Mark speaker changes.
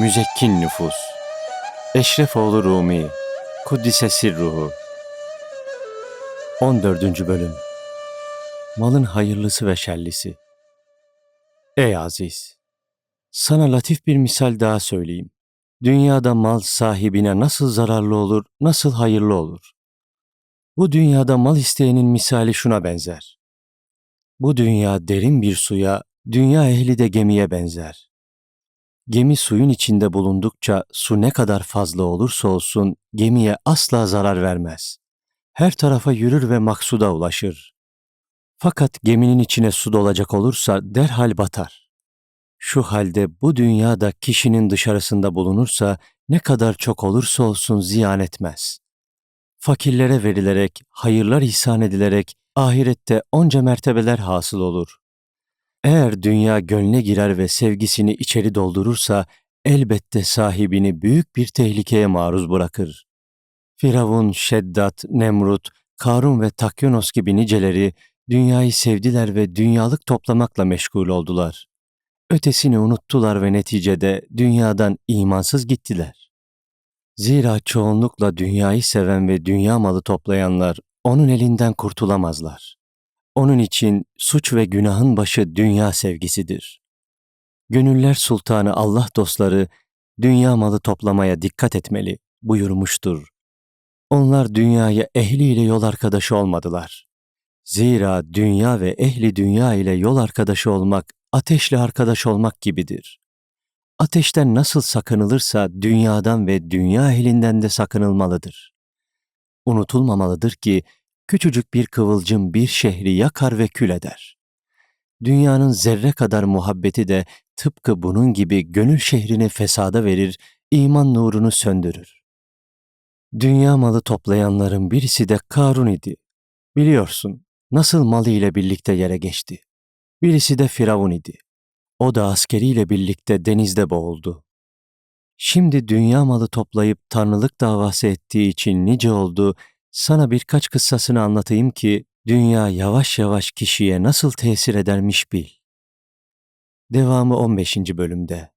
Speaker 1: Müzekkin nüfus. Eşrefoğlu Rumi. Kuddise sirruhu. 14. bölüm. Malın hayırlısı ve şerlisi. Ey aziz! Sana latif bir misal daha söyleyeyim. Dünyada mal sahibine nasıl zararlı olur, nasıl hayırlı olur? Bu dünyada mal isteyenin misali şuna benzer. Bu dünya derin bir suya, dünya ehli de gemiye benzer. Gemi suyun içinde bulundukça su ne kadar fazla olursa olsun gemiye asla zarar vermez. Her tarafa yürür ve maksuda ulaşır. Fakat geminin içine su dolacak olursa derhal batar. Şu halde bu dünyada kişinin dışarısında bulunursa ne kadar çok olursa olsun ziyan etmez. Fakirlere verilerek, hayırlar ihsan edilerek ahirette onca mertebeler hasıl olur. Eğer dünya gönle girer ve sevgisini içeri doldurursa elbette sahibini büyük bir tehlikeye maruz bırakır. Firavun, Şeddat, Nemrut, Karun ve Takyonos gibi niceleri dünyayı sevdiler ve dünyalık toplamakla meşgul oldular. Ötesini unuttular ve neticede dünyadan imansız gittiler. Zira çoğunlukla dünyayı seven ve dünya malı toplayanlar onun elinden kurtulamazlar. Onun için suç ve günahın başı dünya sevgisidir. Gönüller sultanı Allah dostları dünya malı toplamaya dikkat etmeli buyurmuştur. Onlar dünyaya ehliyle yol arkadaşı olmadılar. Zira dünya ve ehli dünya ile yol arkadaşı olmak ateşle arkadaş olmak gibidir. Ateşten nasıl sakınılırsa dünyadan ve dünya ehlinden de sakınılmalıdır. Unutulmamalıdır ki küçücük bir kıvılcım bir şehri yakar ve kül eder. Dünyanın zerre kadar muhabbeti de tıpkı bunun gibi gönül şehrini fesada verir, iman nurunu söndürür. Dünya malı toplayanların birisi de Karun idi. Biliyorsun nasıl malı ile birlikte yere geçti. Birisi de Firavun idi. O da askeriyle birlikte denizde boğuldu. Şimdi dünya malı toplayıp tanrılık davası ettiği için nice oldu, sana birkaç kıssasını anlatayım ki dünya yavaş yavaş kişiye nasıl tesir edermiş bil. Devamı 15. bölümde.